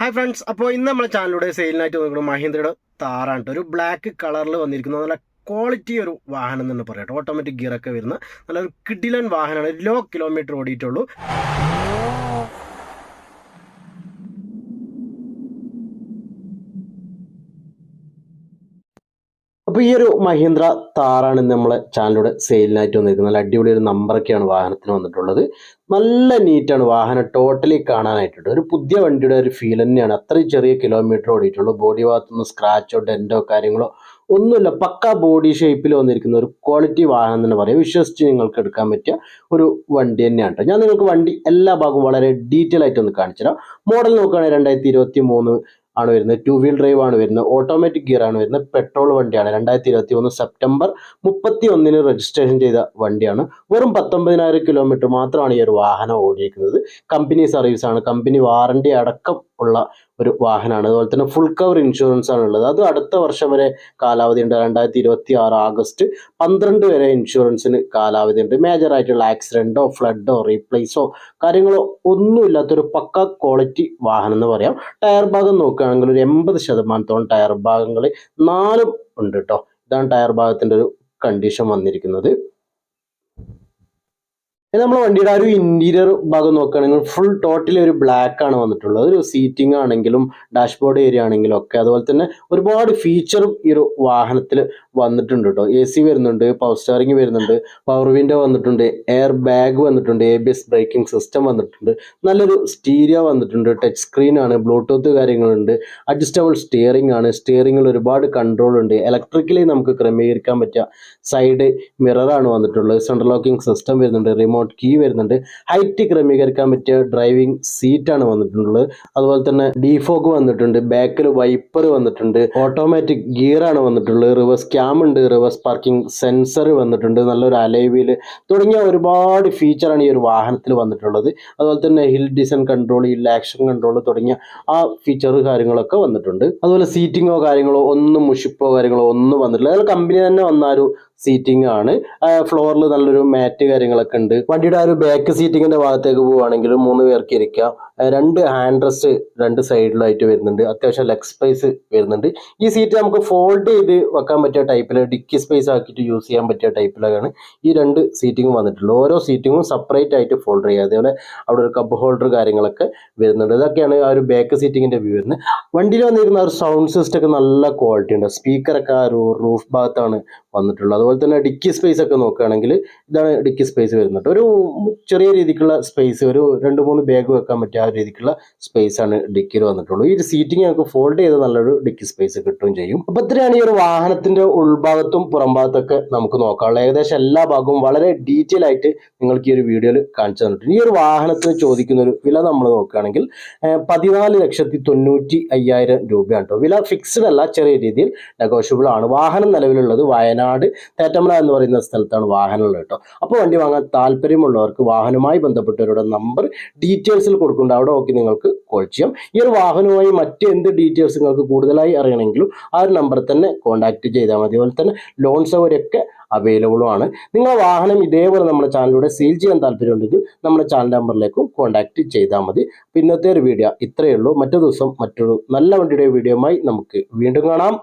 Hi friends അപ്പോൾ ഇന്ന് നമ്മുടെ ചാനലിലൂടെ സെയിലിനായിട്ട് നോക്കുന്നത് മഹീന്ദ്രയുടെ താറാണ്. ഒരു ബ്ലാക്ക് കളറിൽ വന്നിരിക്കുന്ന. നല്ല ക്വാളിറ്റി ഒരു വാഹനം എന്ന് പറയാം ഓട്ടോമാറ്റിക് ഗിയറൊക്കെ വരുന്ന നല്ലൊരു കിഡിലൻ വാഹനമാണ്. ലോ കിലോമീറ്റർ ഓടിയിട്ടുള്ളൂ. അപ്പോൾ ഈ ഒരു മഹീന്ദ്ര താറാണ് ഇന്ന് നമ്മളെ ചാനലിലൂടെ സെയിലിനായിട്ട് വന്നിരിക്കുന്നത്. നല്ല അടിപൊളി ഒരു നമ്പറൊക്കെയാണ് വാഹനത്തിന് വന്നിട്ടുള്ളത്. നല്ല നീറ്റാണ് വാഹനം ടോട്ടലി കാണാനായിട്ടുണ്ട്. ഒരു പുതിയ വണ്ടിയുടെ ഒരു ഫീൽ തന്നെയാണ്. അത്രയും ചെറിയ കിലോമീറ്റർ ഓടിയിട്ടുള്ളൂ. ബോഡി ഭാഗത്തുനിന്ന് സ്ക്രാച്ചോ ഡെന്റോ കാര്യങ്ങളോ ഒന്നുമില്ല. പക്ക ബോഡി ഷേപ്പിൽ വന്നിരിക്കുന്ന ഒരു ക്വാളിറ്റി വാഹനം തന്നെ പറയാം. വിശ്വസിച്ച് നിങ്ങൾക്ക് എടുക്കാൻ പറ്റിയ ഒരു വണ്ടി തന്നെയാണ്. ഞാൻ നിങ്ങൾക്ക് വണ്ടി എല്ലാ ഭാഗവും വളരെ ഡീറ്റെയിൽ ആയിട്ട് ഒന്ന് കാണിച്ചു തരാം മോഡൽ നോക്കുകയാണെങ്കിൽ രണ്ടായിരത്തി ഇരുപത്തി മൂന്ന് ആണ് വരുന്നത്. ടു വീൽ ഡ്രൈവ് ആണ് വരുന്നത്. ഓട്ടോമാറ്റിക് ഗിയർ ആണ് വരുന്നത്. പെട്രോൾ വണ്ടിയാണ്. രണ്ടായിരത്തി ഇരുപത്തി ഒന്ന് സെപ്റ്റംബർ മുപ്പത്തി ഒന്നിന് രജിസ്ട്രേഷൻ ചെയ്ത വണ്ടിയാണ്. വെറും പത്തൊമ്പതിനായിരം കിലോമീറ്റർ മാത്രമാണ് ഈ ഒരു വാഹനം ഓടിയിരിക്കുന്നത്. കമ്പനി സർവീസ് ആണ്. കമ്പനി വാറണ്ടി അടക്കം ഉള്ള ഒരു വാഹനമാണ്. അതുപോലെ തന്നെ ഫുൾ കവർ ഇൻഷുറൻസ് ആണ് ഉള്ളത്. അത് അടുത്ത വർഷം വരെ കാലാവധി ഉണ്ട്. രണ്ടായിരത്തി ഇരുപത്തി ആറ് ആഗസ്റ്റ് പന്ത്രണ്ട് വരെ ഇൻഷുറൻസിന് കാലാവധി ഉണ്ട്. മേജർ ആയിട്ടുള്ള ആക്സിഡന്റോ ഫ്ലഡോ റീപ്ലേസോ കാര്യങ്ങളോ ഒന്നുമില്ലാത്തൊരു പക്ക ക്വാളിറ്റി വാഹനം എന്ന് പറയാം. ടയർ ഭാഗം നോക്കുകയാണെങ്കിൽ ഒരു എൺപത് ശതമാനത്തോളം ടയർ ഭാഗങ്ങൾ നാലും ഉണ്ട് കേട്ടോ ഇതാണ് ടയർ ഭാഗത്തിന്റെ ഒരു കണ്ടീഷൻ വന്നിരിക്കുന്നത്. ഇത് നമ്മളെ വണ്ടിയുടെ ആ ഒരു ഇന്റീരിയർ ഭാഗം നോക്കുകയാണെങ്കിൽ ഫുൾ ടോട്ടലി ഒരു ബ്ലാക്ക് ആണ് വന്നിട്ടുള്ളത്. ഒരു സീറ്റിംഗ് ആണെങ്കിലും ഡാഷ്ബോർഡ് ഏരിയ ആണെങ്കിലും ഒക്കെ. അതുപോലെ തന്നെ ഒരുപാട് ഫീച്ചറും ഈ ഒരു വാഹനത്തിൽ വന്നിട്ടുണ്ട് കേട്ടോ എ സി വരുന്നുണ്ട് പവർ സ്റ്റാറിംഗ് വരുന്നുണ്ട് പവർ വിൻഡോ വന്നിട്ടുണ്ട് എയർ ബാഗ് വന്നിട്ടുണ്ട് A B S braking system വന്നിട്ടുണ്ട്. നല്ലൊരു സ്റ്റീരിയോ വന്നിട്ടുണ്ട് ടച്ച് സ്ക്രീൻ ആണ് ബ്ലൂടൂത്ത് കാര്യങ്ങളുണ്ട് അഡ്ജസ്റ്റബിൾ സ്റ്റിയറിംഗ് ആണ്. സ്റ്റിയറിംഗിൽ ഒരുപാട് കൺട്രോൾ ഉണ്ട്. ഇലക്ട്രിക്കലി നമുക്ക് ക്രമീകരിക്കാൻ പറ്റിയ സൈഡ് മിററാണ് വന്നിട്ടുള്ളത്. സെൻട്രൽ ലോക്കിംഗ് സിസ്റ്റം വരുന്നുണ്ട് റിമോട്ട് കീ വരുന്നുണ്ട്. ഹൈറ്റ് ക്രമീകരിക്കാൻ പറ്റിയ ഡ്രൈവിംഗ് സീറ്റാണ് വന്നിട്ടുള്ളത്. അതുപോലെ തന്നെ ഡീഫോഗ് വന്നിട്ടുണ്ട് ബാക്കിൽ വൈപ്പർ വന്നിട്ടുണ്ട് ഓട്ടോമാറ്റിക് ഗിയർ ആണ് വന്നിട്ടുള്ളത്. റിവേഴ്സ് ക്യാം ഉണ്ട് റിവേഴ്സ് പാർക്കിംഗ് സെൻസർ വന്നിട്ടുണ്ട് നല്ലൊരു അലൈവിൽ തുടങ്ങിയ ഒരുപാട് ഫീച്ചറാണ് ഈ ഒരു വാഹനത്തിൽ വന്നിട്ടുള്ളത്. അതുപോലെ തന്നെ hill descent control hill action control തുടങ്ങിയ ആ ഫീച്ചർ കാര്യങ്ങളൊക്കെ വന്നിട്ടുണ്ട്. അതുപോലെ സീറ്റിങ്ങോ കാര്യങ്ങളോ ഒന്നും മുഷിപ്പോ കാര്യങ്ങളോ ഒന്നും വന്നിട്ടില്ല. അതായത് കമ്പനി തന്നെ വന്ന ഒരു സീറ്റിംഗ് ആണ്. ഫ്ലോറിൽ നല്ലൊരു മാറ്റ് കാര്യങ്ങളൊക്കെ ഉണ്ട്. വണ്ടിയുടെ ആ ഒരു ബാക്ക് സീറ്റിങ്ങിന്റെ ഭാഗത്തേക്ക് പോവുകയാണെങ്കിൽ മൂന്ന് പേർക്ക് ഇരിക്കാം. രണ്ട് ഹാൻഡ് റെസ്റ്റ് രണ്ട് സൈഡിലായിട്ട് വരുന്നുണ്ട്. അത്യാവശ്യം ലെഗ് സ്പേസ് വരുന്നുണ്ട്. ഈ സീറ്റ് നമുക്ക് ഫോൾഡ് ചെയ്ത് വെക്കാൻ പറ്റിയ ടൈപ്പിൽ ഡിക്കി സ്പേസ് ആക്കിയിട്ട് യൂസ് ചെയ്യാൻ പറ്റിയ ടൈപ്പിലാണ് ഈ രണ്ട് സീറ്റിങ്ങും വന്നിട്ടുള്ളത്. ഓരോ സീറ്റിങ്ങും സെപ്പറേറ്റ് ആയിട്ട് ഫോൾഡ് ചെയ്യുക അതേപോലെ അവിടെ ഒരു കപ്പ് ഹോൾഡർ കാര്യങ്ങളൊക്കെ വരുന്നുണ്ട്. ഇതൊക്കെയാണ് ആ ഒരു ബാക്ക് സീറ്റിങ്ങിന്റെ വ്യൂ വരുന്നത്. വണ്ടിയിൽ വന്നിരിക്കുന്ന ആ ഒരു സൗണ്ട് സിസ്റ്റം ഒക്കെ നല്ല ക്വാളിറ്റി ഉണ്ട്. സ്പീക്കറൊക്കെ ആ ഒരു റൂഫ് ഭാഗത്താണ് വന്നിട്ടുള്ളത്. അതുപോലെ തന്നെ ഡിക്കി സ്പേസ് ഒക്കെ നോക്കുകയാണെങ്കിൽ ഇതാണ് ഡിക്കി സ്പേസ് വരുന്നത്. ഒരു ചെറിയ രീതിക്കുള്ള സ്പേസ് ഒരു രണ്ട് മൂന്ന് ബാഗ് വെക്കാൻ പറ്റിയ ആ രീതിക്കുള്ള സ്പേസ് ആണ് ഡിക്കിയിൽ വന്നിട്ടുള്ളൂ ഈ ഒരു സീറ്റിംഗ് നമുക്ക് ഫോൾഡ് ചെയ്ത് നല്ലൊരു ഡിക്കി സ്പേസ് കിട്ടുകയും ചെയ്യും. അപ്പൊ ഇത്രയാണ് ഈ ഒരു വാഹനത്തിന്റെ ഉൾഭാഗത്തും പുറം ഭാഗത്തൊക്കെ നമുക്ക് നോക്കാനുള്ളത്. ഏകദേശം എല്ലാ ഭാഗവും വളരെ ഡീറ്റെയിൽ ആയിട്ട് നിങ്ങൾക്ക് ഈ ഒരു വീഡിയോയിൽ കാണിച്ചു തന്നിട്ടുണ്ട്. ഈ ഒരു വാഹനത്തിന് ചോദിക്കുന്ന ഒരു വില നമ്മൾ നോക്കുകയാണെങ്കിൽ പതിനാല് ലക്ഷത്തി തൊണ്ണൂറ്റി അയ്യായിരം രൂപയാണ് കേട്ടോ. വില ഫിക്സ്ഡ് അല്ല ചെറിയ രീതിയിൽ നെഗോഷ്യബിൾ ആണ്. വാഹനം നിലവിലുള്ളത് വയനാട് തേറ്റമല എന്ന് പറയുന്ന സ്ഥലത്താണ് വാഹനമുള്ളത് കേട്ടോ. അപ്പോൾ വണ്ടി വാങ്ങാൻ താല്പര്യമുള്ളവർക്ക് വാഹനവുമായി ബന്ധപ്പെട്ടവരുടെ നമ്പർ ഡീറ്റെയിൽസിൽ കൊടുക്കുന്നുണ്ട്. അവിടെ നോക്കി നിങ്ങൾക്ക് കോൾ ചെയ്യാം. ഈ ഒരു വാഹനവുമായി മറ്റ് എന്ത് ഡീറ്റെയിൽസ് നിങ്ങൾക്ക് കൂടുതലായി അറിയണമെങ്കിലും ആ ഒരു നമ്പറിൽ തന്നെ കോൺടാക്ട് ചെയ്താൽ മതി. അതുപോലെ തന്നെ ലോൺ സൗകര്യമൊക്കെ അവൈലബിളും ആണ്. നിങ്ങളുടെ വാഹനം ഇതേപോലെ നമ്മുടെ ചാനലിലൂടെ സെയിൽ ചെയ്യാൻ താല്പര്യമുണ്ടെങ്കിൽ നമ്മുടെ ചാനൽ നമ്പറിലേക്കും കോൺടാക്ട് ചെയ്താൽ മതി. അപ്പോൾ ഇന്നത്തെ ഒരു വീഡിയോ ഇത്രയേ ഉള്ളൂ. മറ്റു ദിവസം മറ്റൊരു നല്ല വണ്ടിയുടെ വീഡിയോയുമായി നമുക്ക് വീണ്ടും കാണാം.